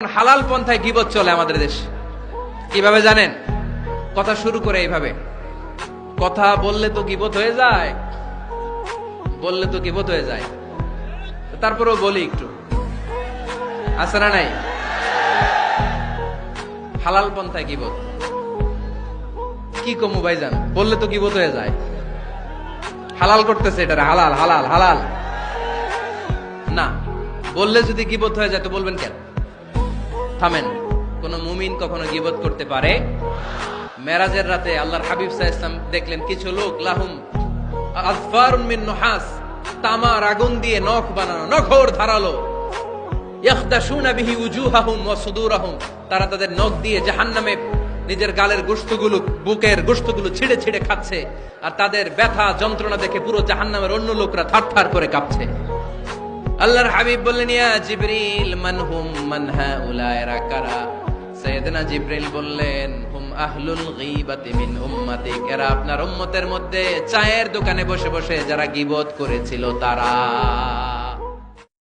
হালাল পন্থায় গিবত চলে আমাদের দেশে। কীভাবে জানেন? কথা শুরু করে এইভাবে। কথা বললে তো গিবত হয়ে যায়, বললে তো গিবত হয়ে যায়। তারপরেও বলি একটু। আছে না নাই? হালাল পন্থায় গিবত। কি কমু ভাই ভাইজান? বললে তো গিবত হয়ে যায়। হালাল করতেছে এটা হালাল হালাল হালাল। না, বললে যদি গিবত হয়ে যায় তো বলবেন কেন? থামেন। কোন মুমিন কখনো গিবত করতে পারে। মেরাজের রাতে আল্লাহর হাবিব সাহ দেখলেন কিছু লোক, লাহুম, আজফারুন তামার আগুন দিয়ে নখ বানানো, নখর ধারালো। ইয়াখদাশুনা বিহি উজুহাহুম ওয়া সুদুরাহুম। তারা তাদের নখ দিয়ে জাহান্নামে নিজের গালের গোশতগুলো, বুকের গোশতগুলো ছিঁড়ে ছিঁড়ে খাচ্ছে। আর তাদের ব্যথা যন্ত্রণা দেখে পুরো জাহান্নামের অন্য লোকরা থারথার করে কাঁপছে। আল্লাহর হাবিব বললেন, ইয়া জিবরিল, মান হুম, মান হাউলা রাকারা সাইয়েদনা জিবরিল বললেন, হুম আহলুল গীবাতি মিন উম্মাতিক। এরা আপনার উম্মতের মধ্যে চায়ের দোকানে বসে বসে যারা গীবত করেছিল তারা।